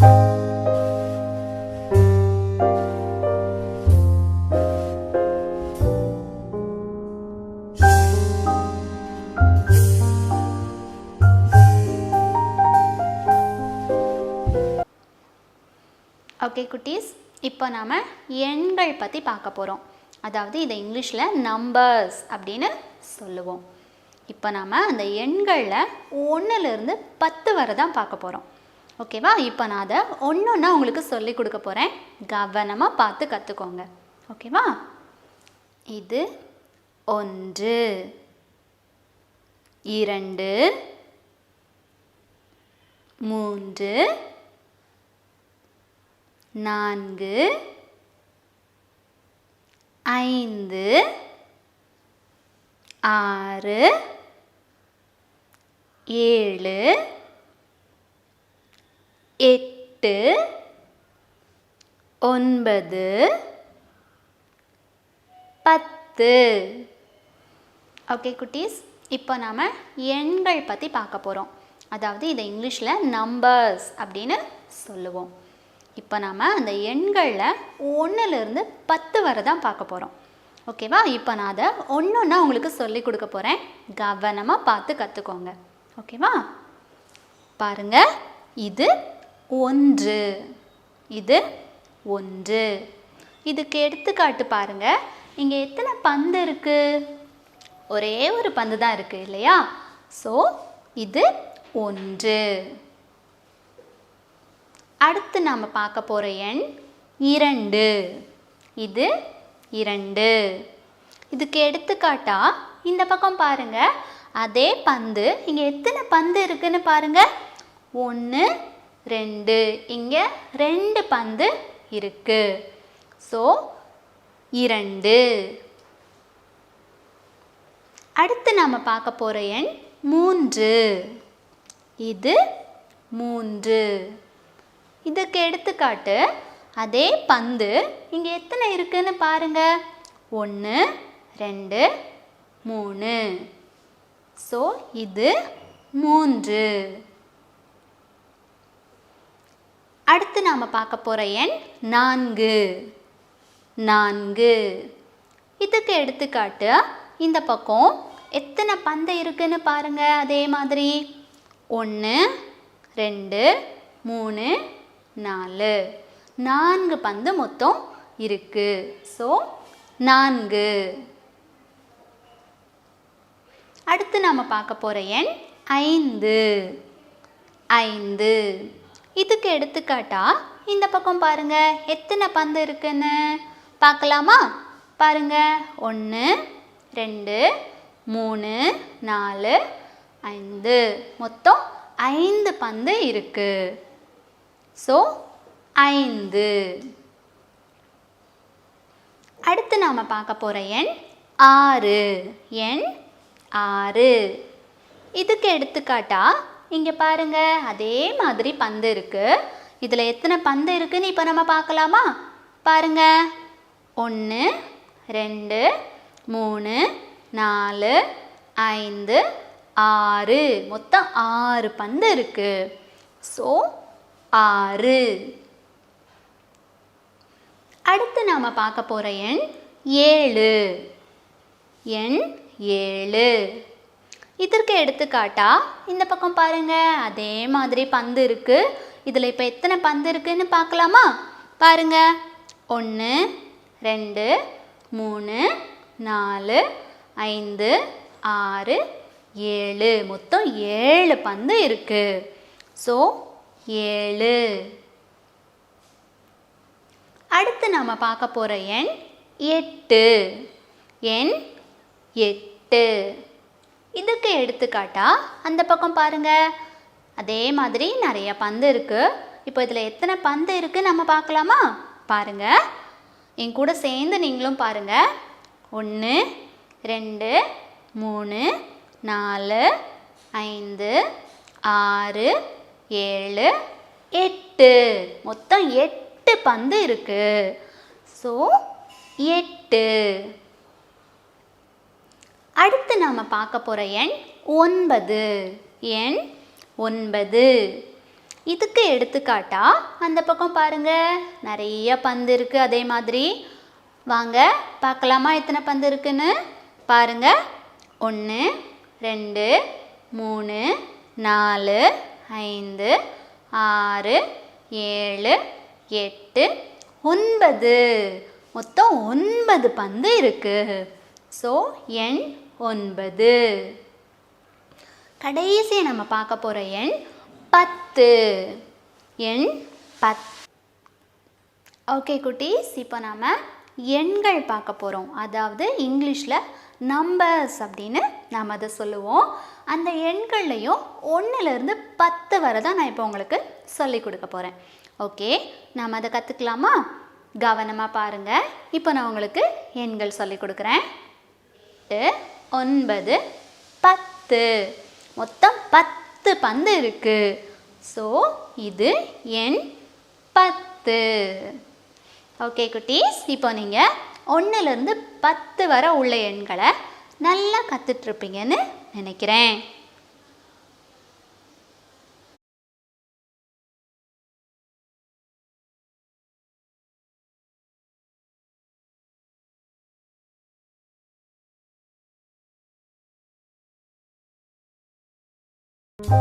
Okay குட்டீஸ் இப்போ நாம் எண்கள் பற்றி பார்க்க போகிறோம் அதாவது இதை இங்கிலீஷில் நம்பர்ஸ் அப்படின்னு சொல்லுவோம். இப்போ நாம் அந்த எண்களில் ஒன்றுலேருந்து பத்து வரை தான் பார்க்க போகிறோம் ஓகேவா? இப்போ நான் அதை ஒன்று ஒன்றா உங்களுக்கு சொல்லி கொடுக்க போகிறேன் கவனமாக பார்த்து கற்றுக்கோங்க ஓகேவா? இது ஒன்று இரண்டு மூன்று நான்கு ஐந்து ஆறு ஏழு எட்டு ஒன்பது பத்து. ஓகே குட்டீஸ் இப்போ நாம் எண்கள் பற்றி பார்க்க போகிறோம் அதாவது இதை இங்கிலீஷில் நம்பர்ஸ் அப்படின்னு சொல்லுவோம். இப்போ நாம் அந்த எண்களில் ஒன்றுலேருந்து பத்து வரை தான் பார்க்க போகிறோம் ஓகேவா இப்போ நான் அதை ஒன்று ஒன்றா உங்களுக்கு சொல்லி கொடுக்க போகிறேன் கவனமாக பார்த்து கற்றுக்கோங்க ஓகேவா பாருங்கள் இது ஒன்று. இது ஒன்று. இதுக்கு எடுத்துக்காட்டு பாருங்க. இங்கே எத்தனை பந்து இருக்குது ஒரே ஒரு பந்து தான் இருக்குது இல்லையா? ஸோ இது ஒன்று. அடுத்து நாம் பார்க்க போகிற எண் இரண்டு. இது இரண்டு. இதுக்கு எடுத்துக்காட்டா இந்த பக்கம் பாருங்கள் அதே பந்து இங்கே எத்தனை பந்து இருக்குன்னு பாருங்கள் ஒன்று ரெண்டு. இங்கே ரெண்டு பந்து இருக்கு. ஸோ இரண்டு. அடுத்து நாம் பார்க்க போகிற எண் மூன்று. இது மூன்று. இதுக்கு எடுத்துக்காட்டு அதே பந்து இங்கே எத்தனை இருக்குன்னு பாருங்க. ஒன்று ரெண்டு மூணு. ஸோ இது மூன்று. அடுத்து நாம் பார்க்க போகிற எண் நான்கு. நான்கு. இதுக்கு எடுத்துக்காட்டு இந்த பக்கம் எத்தனை பந்து இருக்குன்னு பாருங்க அதே மாதிரி. ஒன்று ரெண்டு மூணு நாலு. நான்கு பந்து மொத்தம் இருக்கு. ஸோ நான்கு. அடுத்து நாம் பார்க்க போகிற எண் ஐந்து. ஐந்து. இதுக்கு எடுத்துக்காட்டா இந்த பக்கம் பாருங்க எத்தனை பந்து இருக்குன்னு. பார்க்கலாமா? பாருங்க ஒன்று ரெண்டு மூணு நாலு ஐந்து. மொத்தம் ஐந்து பந்து இருக்கு. ஸோ ஐந்து. அடுத்து நாம் பார்க்க போகிற எண் ஆறு. எண் ஆறு. இதுக்கு எடுத்துக்காட்டா இங்கே பாருங்கள் அதே மாதிரி பந்து இருக்குது இதில் எத்தனை பந்து இருக்குதுன்னு இப்போ நம்ம பார்க்கலாமா? பாருங்க. ஒன்று ரெண்டு மூணு நாலு ஐந்து ஆறு. மொத்தம் ஆறு பந்து இருக்குது ஸோ ஆறு. அடுத்து நாம் பார்க்க போகிற எண் ஏழு. எண் ஏழு. இதற்கு எடுத்துக்காட்டா இந்த பக்கம் பாருங்க. அதே மாதிரி பந்து இருக்கு. இதில் இப்போ எத்தனை பந்து இருக்குன்னு பார்க்கலாமா? பாருங்க. ஒன்று ரெண்டு மூணு நாலு ஐந்து ஆறு ஏழு. மொத்தம் ஏழு பந்து இருக்கு. ஸோ ஏழு. அடுத்து நம்ம பார்க்க போகிற எண் எட்டு. எண் எட்டு. இதுக்கு எடுத்துக்காட்டா அந்த பக்கம் பாருங்க. அதே மாதிரி நிறைய பந்து இருக்கு. இப்போ இதில் எத்தனை பந்து இருக்கு நம்ம பார்க்கலாமா? பாருங்க. என் கூட சேர்ந்து நீங்களும் பாருங்க. ஒன்று ரெண்டு மூணு நாலு ஐந்து ஆறு ஏழு எட்டு. மொத்தம் எட்டு பந்து இருக்கு. ஸோ எட்டு. அடுத்து நாம் பார்க்க போகிற எண் ஒன்பது. எண் ஒன்பது. இதுக்கு எடுத்துக்காட்டா அந்த பக்கம் பாருங்க. நிறைய பந்து இருக்கு அதே மாதிரி. வாங்க பார்க்கலாமா எத்தனை பந்து இருக்குன்னு? பாருங்க. ஒன்று ரெண்டு மூணு நாலு ஐந்து ஆறு ஏழு எட்டு ஒன்பது. மொத்தம் ஒன்பது பந்து இருக்கு. ஸோ எண் ஒன்பது. கடைசியாக நம்ம பார்க்க போகிற எண் பத்து. எண் பத் ஓகே குட்டீஸ் இப்போ நாம் எண்கள் பார்க்க போகிறோம் அதாவது இங்கிலீஷில் நம்பர்ஸ் அப்படின்னு நாம் அதை சொல்லுவோம். அந்த எண்கள்லையும் ஒன்றுலேருந்து பத்து வரை தான் நான் இப்போ உங்களுக்கு சொல்லி கொடுக்க போகிறேன் ஓகே நாம் அதை கற்றுக்கலாமா கவனமாக பாருங்கள் இப்போ நான் உங்களுக்கு எண்கள் சொல்லி கொடுக்குறேன். எட்டு ஒன்பது பத்து. மொத்தம் பத்து பந்து இருக்கு. ஸோ இது எண் பத்து. ஓகே குட்டீஸ் இப்போ நீங்கள் ஒன்றுலேருந்து பத்து வர உள்ள எண்களை நல்லா கற்றுட்ருப்பீங்கன்னு நினைக்கிறேன். ஓகே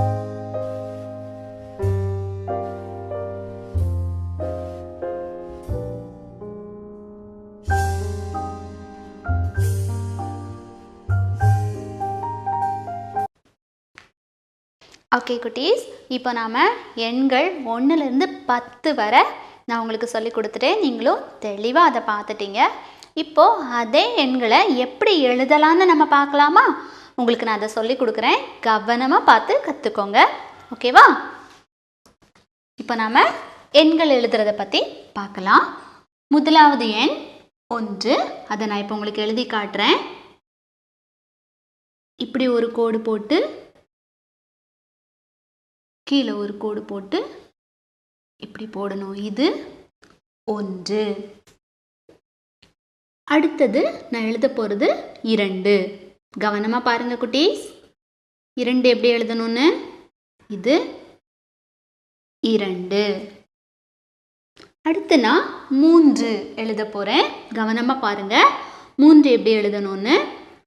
குட்டீஸ். இப்போ நாம் எண்கள் ஒன்றுலேருந்து பத்து வரை நான் உங்களுக்கு சொல்லி கொடுத்துட்டேன். நீங்களும் தெளிவாக அதை பார்த்துட்டீங்க. இப்போது அதே எண்களை எப்படி எழுதலாம்னு நம்ம பார்க்கலாமா? உங்களுக்கு நான் அதை சொல்லி கொடுக்குறேன். கவனமாக பார்த்து கற்றுக்கோங்க ஓகேவா? இப்போ நாம் எண்கள் எழுதுறதை பற்றி பார்க்கலாம். முதலாவது எண் ஒன்று. அதை நான் இப்போ உங்களுக்கு எழுதி காட்டுறேன். இப்படி ஒரு கோடு போட்டு கீழே ஒரு கோடு போட்டு இப்படி போடணும். இது ஒன்று. அடுத்தது நான் எழுத போகிறது இரண்டு. கவனமாக பாருங்க குட்டீஸ். இரண்டு எப்படி எழுதணும்னு? இது இரண்டு. அடுத்து நான் மூன்று எழுத போகிறேன் கவனமாக பாருங்க. மூன்று எப்படி எழுதணும்னு?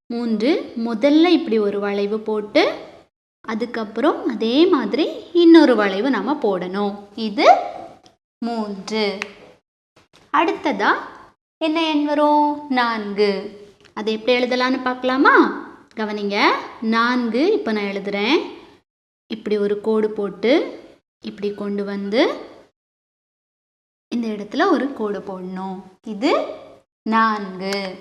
மூன்று முதல்ல இப்படி ஒரு வளைவு போட்டு அதுக்கப்புறம் அதே மாதிரி இன்னொரு வளைவு நம்ம போடணும். இது மூன்று. அடுத்ததா என்ன எண் வரும்? நான்கு. அதை எப்படி எழுதலான்னு பார்க்கலாமா? கவனிங்க நான்கு இப்போ நான் எழுதுறேன். இப்படி ஒரு கோடு போட்டு இப்படி கொண்டு வந்து இந்த இடத்துல ஒரு கோடு போடணும். இது நான்கு.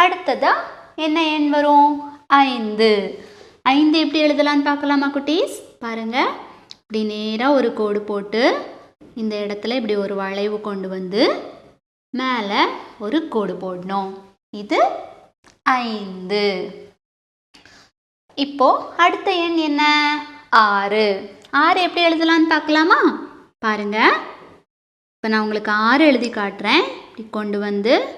அடுத்ததா என்ன எண் வரும்? ஐந்து. ஐந்து எப்படி எழுதலான்னு பார்க்கலாமா குட்டீஸ்? பாருங்க. இப்படி நேராக ஒரு கோடு போட்டு இந்த இடத்துல இப்படி ஒரு வளைவு கொண்டு வந்து மேலே ஒரு கோடு போடணும். இது ஐந்து. இப்போ அடுத்த எண் என்ன? ஆறு. ஆறு எப்படி எழுதலான்னு பார்க்கலாமா? பாருங்க. இப்போ நான் உங்களுக்கு ஆறு எழுதி காட்டுறேன். இப்படி கொண்டு வந்து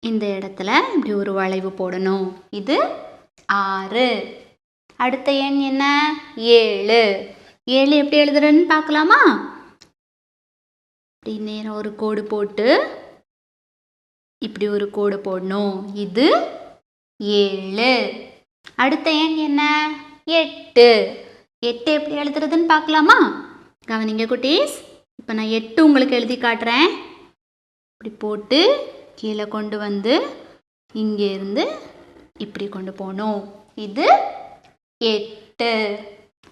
இந்த இடத்துல இப்படி ஒரு வளைவு போடணும். இது ஆறு. அடுத்த எண் என்ன? ஏழு. ஏழு எப்படி எழுதுறேன்னு பார்க்கலாமா? இப்படி நேரம் ஒரு கோடு போட்டு இப்படி ஒரு கோடு போடணும். இது ஏழு. அடுத்த எண் என்ன? எட்டு. எட்டு எப்படி எழுதுறதுன்னு பார்க்கலாமா? கவனிங்க குட்டீஸ். இப்போ நான் எட்டு உங்களுக்கு எழுதி காட்டுறேன். இப்படி போட்டு கீழே கொண்டு வந்து இங்கேருந்து இப்படி கொண்டு போகணும். இது எட்டு.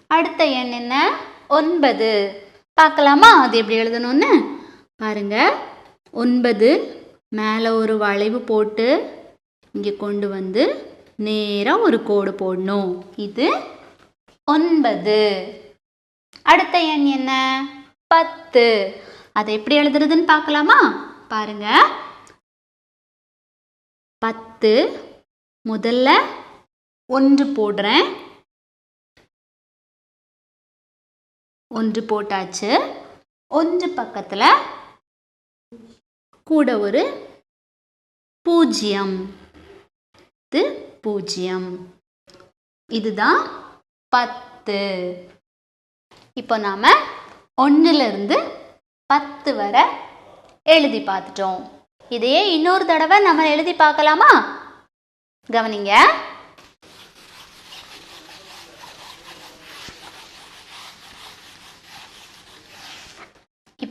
அடுத்த எண் என்ன? ஒன்பது. பார்க்கலாமா? அது எப்படி எழுதணும்னு? பாருங்க. ஒன்பது மேலே ஒரு வளைவு போட்டு இங்கே கொண்டு வந்து நேராக ஒரு கோடு போடணும். இது ஒன்பது. அடுத்த எண் என்ன? பத்து. அதை எப்படி எழுதுறதுன்னு பார்க்கலாமா? பாருங்க. பத்து. முதல்ல ஒன்று போடுறேன். ஒன்று போட்டாச்சு. ஒன்று பக்கத்தில் கூட ஒரு பூஜ்ஜியம் இது பூஜ்ஜியம் இதுதான் பத்து. இப்போ நாம் ஒன்றிலிருந்து பத்து வரை எழுதி பார்த்துட்டோம். இதையே இன்னொரு தடவை நம்ம எழுதி பார்க்கலாமா? கவனிங்க.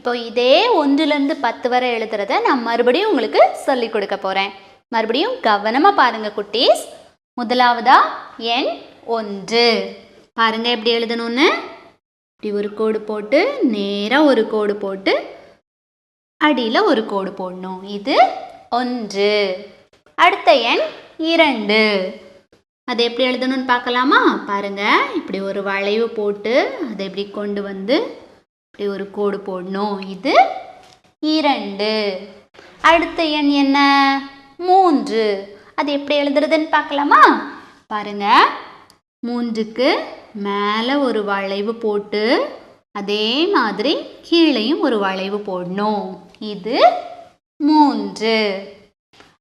இப்போ இதே ஒன்றுலேருந்து பத்து வரை எழுதுறத நான் மறுபடியும் உங்களுக்கு சொல்லி கொடுக்க போகிறேன் மறுபடியும் கவனமாக பாருங்கள் குட்டீஸ். முதலாவதா எண் ஒன்று. பாருங்கள் எப்படி எழுதணும்னு. இப்படி ஒரு கோடு போட்டு நேராக ஒரு கோடு போட்டு அடியில் ஒரு கோடு போடணும். இது ஒன்று. அடுத்த எண் இரண்டு. அது எப்படி எழுதணும்னு பார்க்கலாமா? பாருங்க இப்படி ஒரு வளைவு போட்டு அதை எப்படி கொண்டு வந்து இப்படி ஒரு கோடு போடணும். இது இரண்டு. அடுத்த எண் என்ன? மூன்று. அது எப்படி எழுதுறதுன்னு பார்க்கலாமா? பாருங்க. மூன்றுக்கு மேலே ஒரு வளைவு போட்டு அதே மாதிரி கீழேயும் ஒரு வளைவு போடணும். இது மூன்று.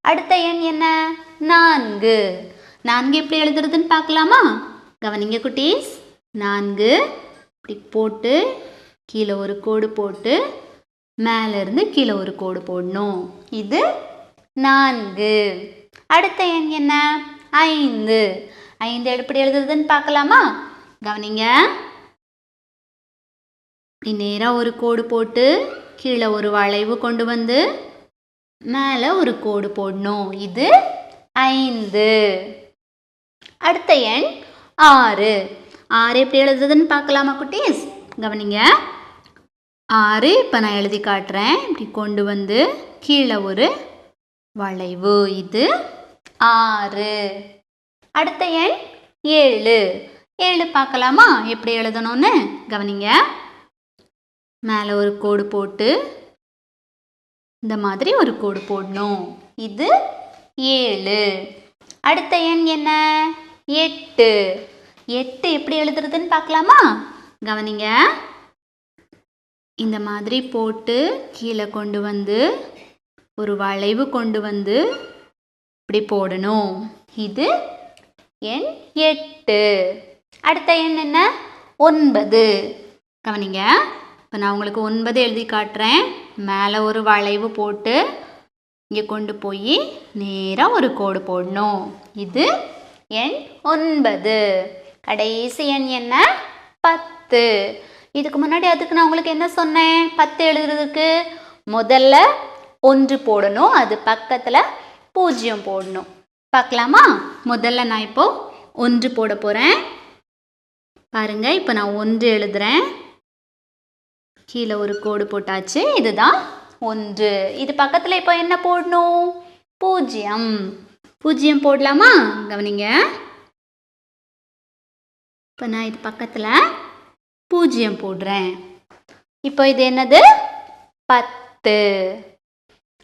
அடுத்த எண் என்ன? நான்கு. நான்கு எப்படி எழுதுறதுன்னு பார்க்கலாமா? கவனிங்க குட்டீஸ். நான்கு. இப்படி போட்டு கீழே ஒரு கோடு போட்டு மேலே இருந்து கீழே ஒரு கோடு போடணும். இது நான்கு. அடுத்த எண் என்ன? ஐந்து. ஐந்து எப்படி எழுதுறதுன்னு பார்க்கலாமா? கவனிங்க. இப்படி நேராக ஒரு கோடு போட்டு கீழே ஒரு வளைவு கொண்டு வந்து மேலே ஒரு கோடு போடணும். இது ஐந்து. அடுத்த எண் ஆறு. ஆறு எப்படி எழுதுறதுன்னு பார்க்கலாமா குட்டீஸ்? கவனிங்க. ஆறு. இப்போ நான் எழுதி காட்டுறேன். இப்படி கொண்டு வந்து கீழே ஒரு வளைவு. இது ஆறு. அடுத்த எண் ஏழு. ஏழு பார்க்கலாமா? எப்படி எழுதணும்னு? கவனிங்க. மேலே ஒரு கோடு போட்டு இந்த மாதிரி ஒரு கோடு போடணும். இது ஏழு. அடுத்த எண் என்ன? எட்டு. எட்டு எப்படி எழுதுறதுன்னு பார்க்கலாமா? கவனிங்க. இந்த மாதிரி போட்டு கீழே கொண்டு வந்து ஒரு வளைவு கொண்டு வந்து இப்படி போடணும். இது எண் எட்டு. அடுத்த எண் என்ன? ஒன்பது. கவனிங்க இப்போ நான் உங்களுக்கு ஒன்பது எழுதி காட்டுறேன். மேலே ஒரு வளைவு போட்டு இங்கே கொண்டு போய் நேராக ஒரு கோடு போடணும். இது எண் ஒன்பது. கடைசி எண் என்ன? பத்து. இதுக்கு முன்னாடி அதுக்கு நான் உங்களுக்கு என்ன சொன்னேன்? பத்து எழுதுறதுக்கு. முதல்ல ஒன்று போடணும் அது பக்கத்தில் பூஜ்ஜியம் போடணும். பார்க்கலாமா? முதல்ல நான் இப்போ ஒன்று போட போகிறேன் பாருங்க இப்போ நான் ஒன்று எழுதுறேன். கீழே ஒரு கோடு போட்டாச்சு இதுதான் ஒன்று. இது பக்கத்தில் இப்போ என்ன போடணும்? பூஜ்ஜியம். பூஜ்ஜியம் போடலாமா? கவனிங்க. இப்போ நான் இது பக்கத்தில் பூஜ்ஜியம் போடுறேன். இப்போ இது என்னது? பத்து.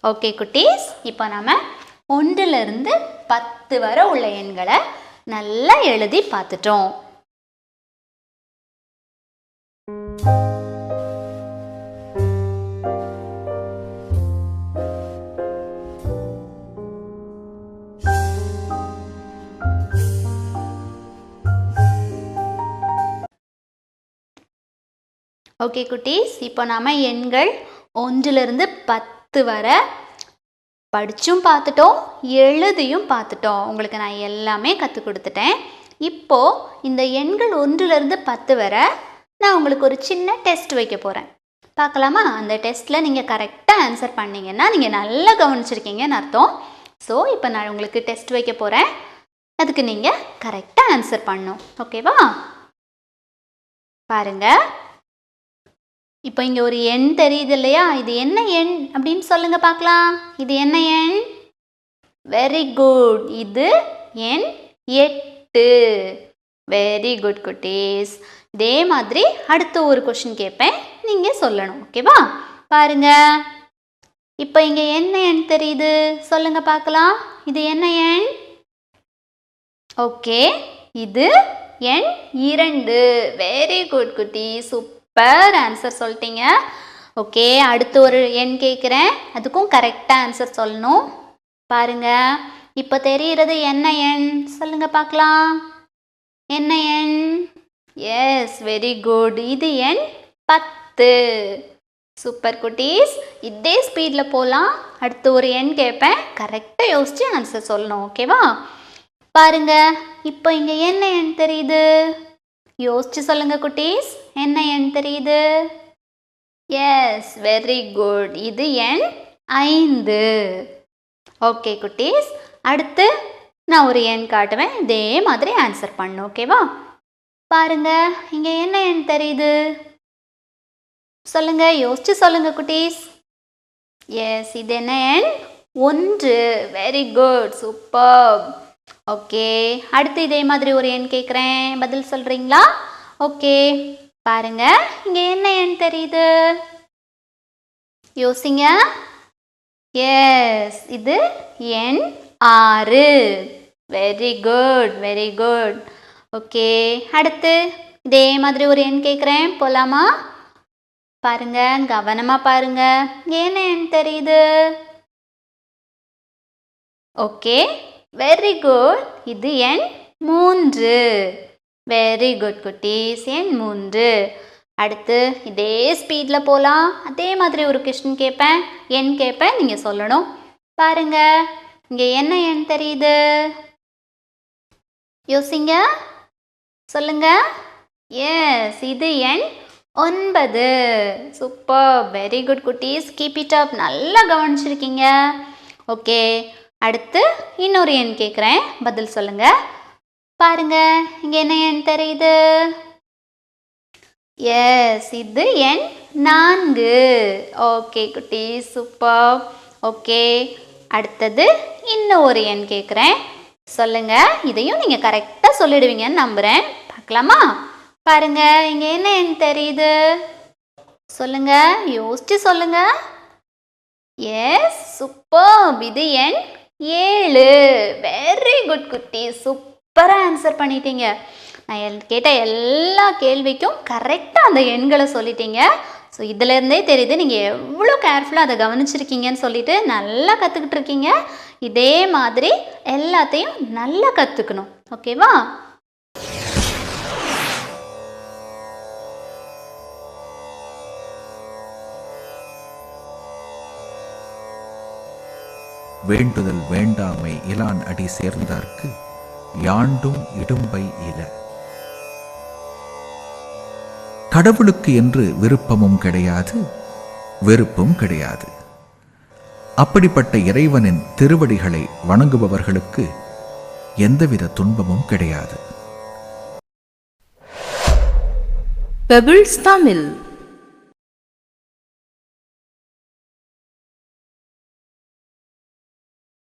ஓகே குட்டீஸ். இப்போ நம்ம ஒன்றிலிருந்து பத்து வரை உள்ள எண்களை நல்லா எழுதி பார்த்துட்டோம். ஓகே குட்டீஸ் இப்போ நாம் எண்கள் ஒன்றிலிருந்து பத்து வரை படித்தும் பார்த்துட்டோம் எழுதியும் பார்த்துட்டோம். உங்களுக்கு நான் எல்லாமே கற்றுக் கொடுத்துட்டேன். இப்போது இந்த எண்கள் ஒன்றிலிருந்து பத்து வரை நான் உங்களுக்கு ஒரு சின்ன டெஸ்ட் வைக்க போகிறேன் பார்க்கலாமா? அந்த டெஸ்ட்டில் நீங்கள் கரெக்டாக ஆன்சர் பண்ணீங்கன்னா நீங்கள் நல்லா கவனிச்சிருக்கீங்கன்னு அர்த்தம். ஸோ இப்போ நான் உங்களுக்கு டெஸ்ட் வைக்க போகிறேன் அதுக்கு நீங்கள் கரெக்டாக ஆன்சர் பண்ணும் ஓகேவா பாருங்கள் இப்போ இங்கே ஒரு எண் தெரியுது இல்லையா? இது என்ன எண்? அப்படின்னு சொல்லுங்க பார்க்கலாம். இது என்ன எண்? வெரி குட் இது எண் எட்டு. வெரி குட் குட்டீஸ். இதே மாதிரி அடுத்த ஒரு கொஷின் கேட்பேன் நீங்கள் சொல்லணும் ஓகேவா பாருங்க. இப்போ இங்கே என்ன எண் தெரியுது? சொல்லுங்க பார்க்கலாம். இது என்ன எண்? ஓகே இது எண் இரண்டு. வெரி குட் குட்டி சூப்பர் சூப்பர் ஆன்சர் சொல்லிட்டீங்க. ஓகே அடுத்து ஒரு எண் கேட்குறேன். அதுக்கும் கரெக்டாக ஆன்சர் சொல்லணும். பாருங்க. இப்போ தெரிகிறது என்ன எண்? சொல்லுங்க பார்க்கலாம். என்ன எண்? எஸ் வெரி குட் இது எண் பத்து. பத்து சூப்பர் குட்டீஸ். இதே ஸ்பீடில் போகலாம் அடுத்து ஒரு எண் கேட்பேன். கரெக்டாக யோசிச்சு ஆன்சர் சொல்லணும். ஓகேவா பாருங்க. இப்போ இங்கே என்ன எண் தெரியுது? யோசிச்சு சொல்லுங்க குட்டீஸ். என்ன எண் தெரியுது? எஸ் வெரி குட் இது எண் ஐந்து. ஓகே குட்டீஸ். அடுத்து நான் ஒரு எண் காட்டுவேன். இதே மாதிரி ஆன்சர் பண்ணும் ஓகேவா பாருங்க இங்கே என்ன எண் தெரியுது? சொல்லுங்க யோசிச்சு சொல்லுங்க குட்டீஸ். எஸ் இது என்ன எண்? ஒன்று. வெரி குட் சூப்பர் ஓகே அடுத்து இதே மாதிரி ஒரு எண் கேட்குறேன் பதில் சொல்கிறீங்களா ஓகே பாருங்க. இங்கே என்ன எண் தெரியுது? யோசிங்க. எஸ் இது எண் ஆறு. Very good very good okay அடுத்து இதே மாதிரி ஒரு எண் கேட்குறேன் போலாமா? பாருங்க. கவனமாக பாருங்க. என்ன எண் தெரியுது? ஓகே வெரி குட் இது எண் மூன்று. வெரி குட் குட்டீஸ். எண் மூன்று. அடுத்து இதே ஸ்பீடில் போகலாம் அதே மாதிரி ஒரு கொஸ்டின் கேட்பேன் எண் கேட்பேன் நீங்கள் சொல்லணும். பாருங்க. இங்கே என்ன எண் தெரியுது? யோசிங்க. சொல்லுங்க. எஸ் இது எண் ஒன்பது. சூப்பர் வெரி குட் குட்டீஸ். கீப் இட் அப் நல்லா கவனிச்சிருக்கீங்க. ஓகே அடுத்து இன்னொரு எண் கேட்குறேன் பதில் சொல்லுங்க. பாருங்க இங்கே என்ன எண் தெரியுது? எஸ் இது எண் நான்கு. ஓகே குட்டி சூப்பர் ஓகே அடுத்தது இன்னும் ஒரு எண் கேட்குறேன் சொல்லுங்க இதையும் நீங்கள் கரெக்டாக சொல்லிடுவீங்கன்னு நம்புகிறேன் பார்க்கலாமா? பாருங்க இங்கே என்ன எண் தெரியுது? சொல்லுங்க யோசிச்சு சொல்லுங்க. எஸ் சூப்பர் இது எண் ஏழு. வெரி குட் குட்டி. சூப்பராக ஆன்சர் பண்ணிட்டீங்க. நான் எல் கேட்ட எல்லா கேள்விக்கும் கரெக்டாக அந்த எண்களை சொல்லிட்டீங்க. ஸோ இதுலேருந்தே தெரியுது. நீங்கள் எவ்வளோ கேர்ஃபுல்லாக அதை கவனிச்சிருக்கீங்கன்னு சொல்லிட்டு நல்லா கற்றுக்கிட்டு இருக்கீங்க. இதே மாதிரி எல்லாத்தையும் நல்லா கற்றுக்கணும் ஓகேவா வேண்டுதல் வேண்டாமை இலான் அடி சேர்ந்தார்க்கு யாண்டும் இடும்பை இல. கடவுளுக்கு என்று விருப்பமும் கிடையாது வெறுப்பும் கிடையாது. அப்படிப்பட்ட இறைவனின் திருவடிகளை வணங்குபவர்களுக்கு எந்தவித துன்பமும் கிடையாது. பெபிள்ஸ் தமிழ்